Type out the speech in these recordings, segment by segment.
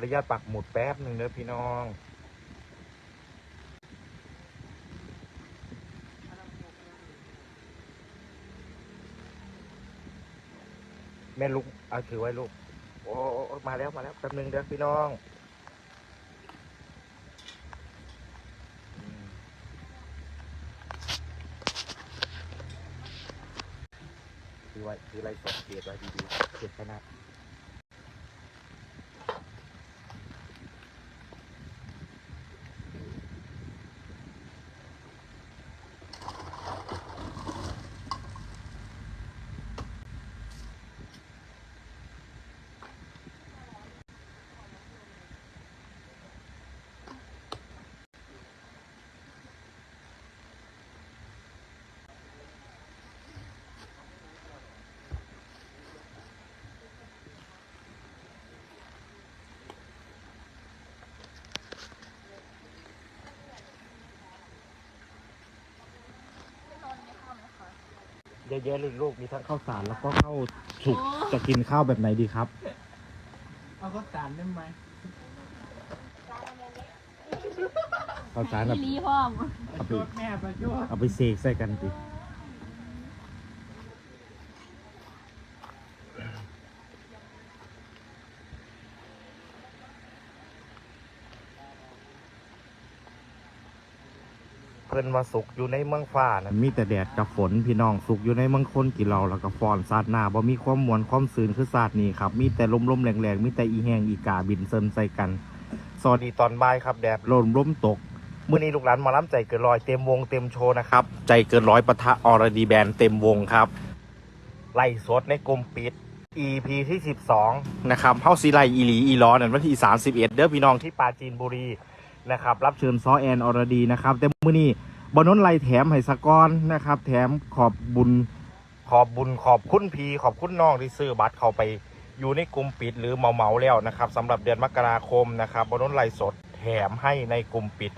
อนุญาตปักหมุดแป๊บหนึ่งเด้อพี่น้องแม่ลูกเอาถือไว้ลูก โอ้โอโอมาแล้วมาแล้วแป๊บหนึงเด้อพี่น้องถือไว้ถือไรสดเกียรไว้ดีๆเกียรขนาด เยอะๆเลยลูกมีทั้งข้าวสารแล้วก็ข้าวสุกจะกินข้าวแบบไหนดีครับ เอาก็สารได้ไหมข้าวสารแบบลีพ่อม ประโยชน์แม่ประโยชน์เอาไปเสกใส่กันดิ เพิ่นมาสุกอยู่ในเมืองฟ้านะมีแต่แดดกับฝนพี่น้องสุกอยู่ในเมืองคนกี่เราแล้วก็ฟอนซาดหน้าบ่มีความมวลความซื่นคือซาดนี้ครับมีแต่ลมลมๆแรงๆมีแต่อีแหงอีกาบินเซินใส่กันสวัสดีตอนบ่ายครับแดดลมลมตกมื่อนี้ลูกหลานหมาล้ำใจเกินร้อยเต็มวงเต็มโชว์นะครับ ใจเกินร้อยปะทะอรดีแบนเต็มวงครับ ไล่สดในกลุ่มปิด EP ที่ 12 นะครับเฮาซีไลอีหลีอีล้อนั่นวันที่ 31 เด้อพี่น้องที่ปราจีนบุรี นะครับ รับเชิญซอแอนอรดีนะครับ แต่มื่อนี้บนน้นไลแถมให้สกอนนะครับ แถมขอบบุญขอบบุญขอบคุณพีขอบคุณน้องที่ซื้อบัตรเข้าไปอยู่ในกลุ่มปิดหรือเมาเมาแล้วนะครับสำหรับเดือนมกราคมนะครับบนน้นไลสดแถมให้ในกลุ่มปิด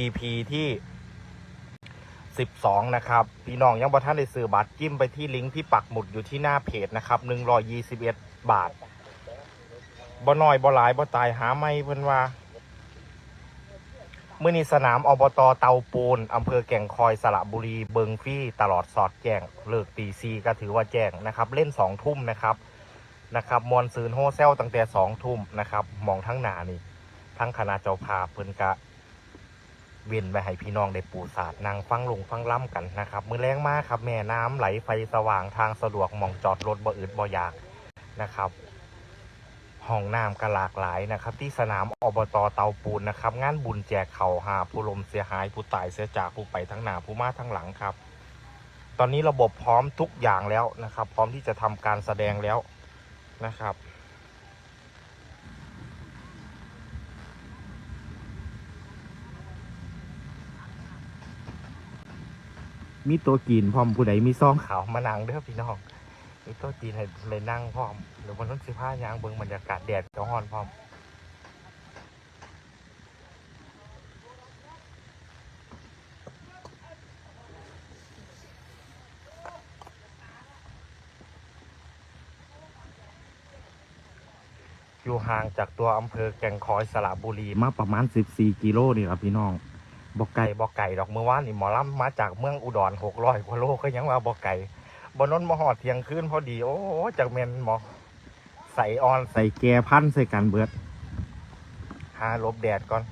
EP ที่ 12 นะครับ พี่น้องยังบ่ท่านได้ซื้อบัตรจิ้มไปที่ลิงก์ที่ปักหมุดอยู่ที่หน้าเพจนะครับ121 บาทบ่น้อยบ่หลายบ่ตายหาไม่เพิ่นว่า มื่อนี้สนามอบตเตาปูนอำเภอแก่งคอยสระบุรี เบิงฟี่ตลอดสอดแจ้งเลิกตีซีก็ถือว่าแจ้งนะครับ เล่น2ทุ่มนะครับนะครับมวลซืนโฮเซลตั้งแต่2ทุ่มนะครับ มองทั้งหนานี่ ทั้งคณะเจ้าภาพเพิ่นกะ เวียนไปให้พี่น้องได้ปูสาดนางฟังลงฟังล่ำกันนะครับ มือแรงมากครับ แม่น้ำไหลไฟสว่างทางสะดวกมองจอดรถบ่อืดบ่อยากนะครับ ห้องน้ำก็หลากหลายนะครับ ที่สนามอบตเตาปูนนะครับ งานบุญแจกเข่าหาผู้ลมเสียหายผู้ตายเสียจากผู้ไปทั้งหน้าผู้มาทั้งหลังครับ ตอนนี้ระบบพร้อมทุกอย่างแล้วนะครับ พร้อมที่จะทำการแสดงแล้วนะครับมีตัวกินพร้อมผู้ใดมีซองขาวมานังเด้อพี่น้อง มีตัวจีนให้เลยนั่งพร้อมหรือวันนั้นสิผ้ายางเบิ่งบรรยากาศแดดก็ฮ้อนพร้อมอยู่ห่างจากตัวอำเภอแก่งคอยสระบุรีมาประมาณ 14 กิโลนี่ครับพี่น้องบอกไก่บอกไก่ดอกเมื่อวานนี่หมอลำมาจากเมืองอุดร600กว่าโลก็ยังว่าบอกไก่ บนนั้นมาหอดเที่ยงคืนพอดี โอ้จากเมนหมอใส่ออนใส่แกพันใส่กันเบิด หาหลบแดดก่อน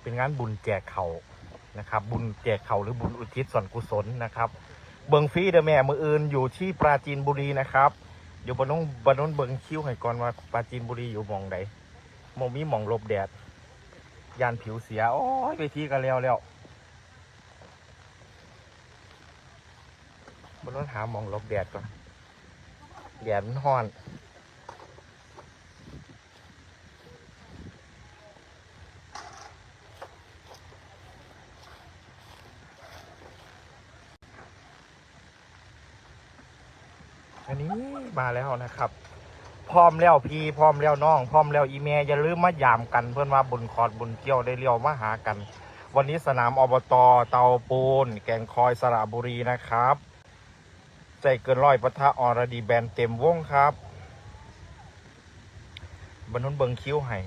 เป็นงานบุญแจกเขานะครับ บุญแจกเขาหรือบุญอุทิศส่วนกุศลนะครับ เบิงฟรีเดอแม่มืออื่นอยู่ที่ปราจีนบุรีนะครับอยู่บนน้องบนน้นเบิงคิ้วให้ก่อนว่าปราจีนบุรีอยู่หมองใดหมองมีหมองหลบแดดยานผิวเสีย โอ้ยไปทีกันแล้วแล้ว บนรถหาหมองหลบแดดก่อนแดดมันร้อนอันนี้มาแล้วนะครับ พร้อมแล้วพี่พร้อมแล้วน้อง พร้อมแล้วอีเมอย่าลืมมายามกัน เพื่อนว่าบุญคอดบุญเที่ยวได้เลี้ยวมาหากัน วันนี้สนามอบตเตาปูน แก่งคอยสระบุรีนะครับ ใจเกินร้อยปะทะอรดีแบนเต็มวงครับบรรทุนเบิงคิ้วให้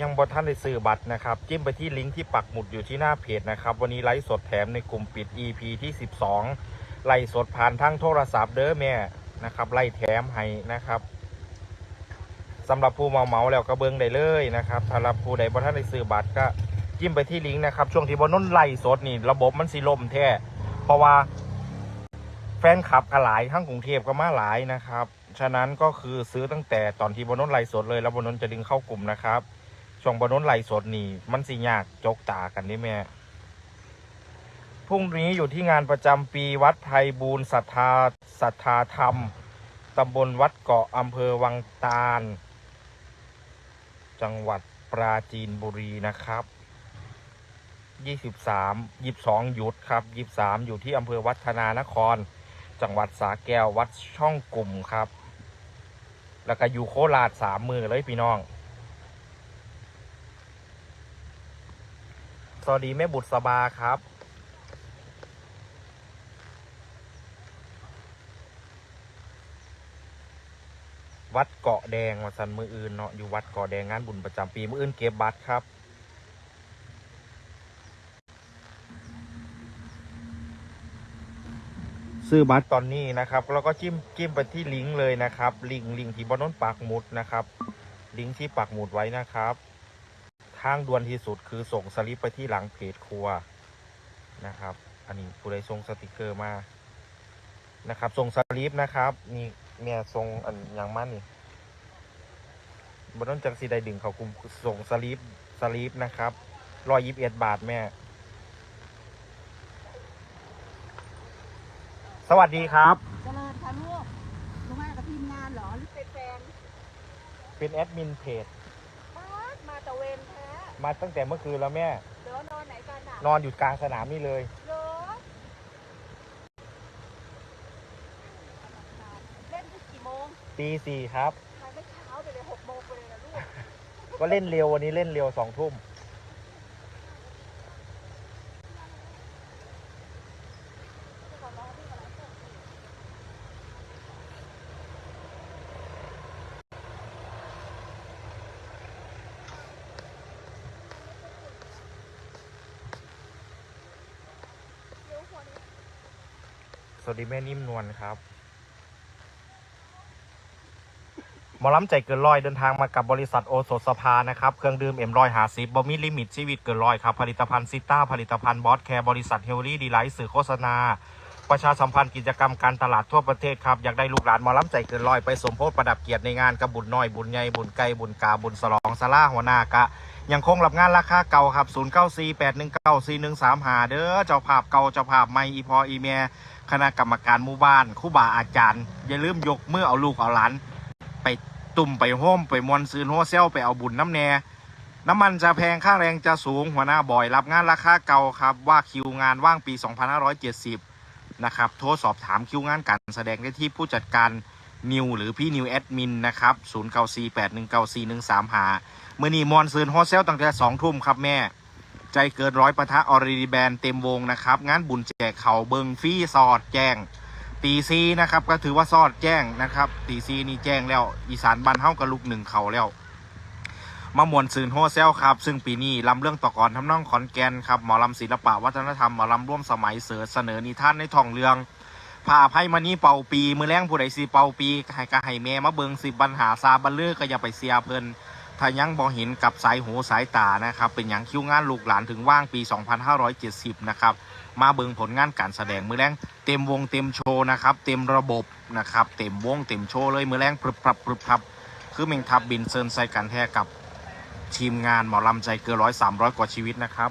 ยังบอท่านได้ซื้อบัตรนะครับ จิ้มไปที่ลิงก์ที่ปักหมุดอยู่ที่หน้าเพจนะครับ วันนี้ไลฟ์สดแถมในกลุ่มปิด EP ที่ 12 ไล่สดผ่านทางโทรศัพท์เด้อแม่นะครับ ไล่แถมให้นะครับสำหรับผู้เมาเมาแล้วก็เบิ้งได้เลยนะครับสำหรับผู้ใดบอท่านได้ซื้อบัตรก็จิ้มไปที่ลิงก์นะครับ ช่วงที่บอนุ่นไล่สดนี่ระบบมันสีล่มแท้ เพราะว่าแฟนคลับก็หลายทั้งกรุงเทพก็มาหลายนะครับ ฉะนั้นก็คือซื้อตั้งแต่ตอนที่บอนุ่นไล่สดเลยแล้วบอนุ่นจะดึงเข้ากลุ่มนะครับ ช่วงบอนุ่นไล่สดนี่มันสิยากจกตากันนี่แม่พรุ่งนี้อยู่ที่งานประจำปีวัดไทยบูรณ์ศรัทธาศรัทธาธรรมตำบลวัดเกาะอำเภอวังตาล จังหวัดปราจีนบุรีนะครับ 23 22หยุดครับ23อยู่ที่อำเภอวัฒนานคร จังหวัดสาแก้ววัดช่องกลุ่มครับ แล้วก็อยู่โคราชสามมือเลยพี่น้อง สวัสดีแม่บุตรสบาครับวัดเกาะแดงมาสันมืออื่นเนาะอยู่วัดเกาะแดงงานบุญประจำปีมืออื่นเก็บบัตรครับ ซื้อบัตรตอนนี้นะครับแล้วก็จิ้มจิ้มไปที่ลิงก์เลยนะครับ ลิงก์ลิงก์ที่บนน้นปักหมุดนะครับ ลิงก์ที่ปักหมุดไว้นะครับทางด่วนที่สุดคือส่งสลิปไปที่หลังเพจครัวนะครับ อันนี้ผู้ใดส่งสติกเกอร์มานะครับส่งสลิปนะครับนี่เนี่ยส่งอันอย่างมั่นนี่บนต้นจังสีใดดึงเขาคุมส่งสลิปสลิปนะครับร้อยยิบเอ็ดบาทแม่ สวัสดีครับ เจริญค่ะลูกหนูมากับทีมงานเหรอหรือเป็นแฟนเป็นแอดมินเพจมามาตะเวนแท้มาตั้งแต่เมื่อคืนแล้วแม่ เดี๋ยวนอนไหนกันอะนอนอยู่กลางสนามนี่เลย เหรอเล่นที่กี่โมงตีสี่ครับ ทายไม่เช้าไปเลยหกโมงไปเลยนะลูก ก็เล่นเร็ววันนี้เล่นเร็วสองทุ่ม วัสดีแม่นิ่มนวลครับหมอล้ำใจเกินร้อยเดินทางมากับบริษัทโอโซสภานะครับ เครื่องดื่มเอ็มรอยหาซิบบอมีลิมิตชีวิตเกินร้อยครับ ผลิตภัณฑ์ซิต้า ผลิตภัณฑ์บอสแคร์บริษัทเฮลลี่ดีไลท์สื่อโฆษณา ประชาสัมพันธ์กิจกรรมการตลาดทั่วประเทศครับ อยากได้ลูกหลานหมอล้ำใจเกินร้อยไปสมโพธิประดับเกียรติในงานกระบุญน้อยบุญใหญ่บุญไกลบุญกาบุญสลองสลาหัวหน้ากะ ยังคงรับงานราคาเก่าครับ 0 9 4 8 1 9 4 1 3หาเด้อเจ้าภาพเก่าเจ้าภาพใหม่อีพออีเมียคณะกรรมการหมู่บ้านคู่บาอาจารย์ อย่าลืมยกมือเอาลูกเอาหลาน ไปตุ่มไปโฮมไปมวนซื้อโฮเซลไปเอาบุญน้ำแน่น้ำมันจะแพงค่าแรงจะสูงหัวหน้าบอยรับงานราคาเก่าครับว่าคิวงานว่างปี 2570 นะครับ โทรสอบถามคิวงานการแสดงได้ที่ผู้จัดการ นิวหรือพี่นิวแอดมินนะครับ0 9 4 8 1 9 4 1 3หาเมื่อนี้มอนซืนโฮเซลตั้งแต่2ทุ่มครับแม่ ใจเกินร้อยปะทะออริดีแบนเต็มวงนะครับ งานบุญแจกเขาเบิงฟี่สอดแจ้งตีซีนะครับก็ถือว่าซอดแจ้งนะครับตีซีนี่แจ้งแล้วอีสานบ้านเฮากับลูกหนึ่งเขาแล้วมามวนซืนโฮเซลครับ ซึ่งปีนี้ลำเรื่องต่อกรทำนองขอนแก่นครับหมอลำศิลปะวัฒนธรรมหมอลำร่วมสมัยเสือเสนอนิทานในทองเรือง พาไพ่มานี่เป่าปี มือแรงผู้ใดสีเป่าปีให้กะให้แม่มาเบิงสิบัญหาซาบันเลือก็อย่าไปเสียเพิ่นถ้ายังบ่เห็นกับสายหูสายตานะครับ เป็นอย่างคิวงานลูกหลานถึงว่างปี 2570 นะครับ มาเบิงผลงานการแสดงมือแรงเต็มวงเต็มโชว์นะครับ เต็มระบบนะครับ เต็มวงเต็มโชว์เลยมือแรงปรึบปรับปรึบปรับคือเมงทับบินเซินใส่กันแท้กับทีมงานหมอลำใจเกินร้อยสามร้อยกว่าชีวิตนะครับ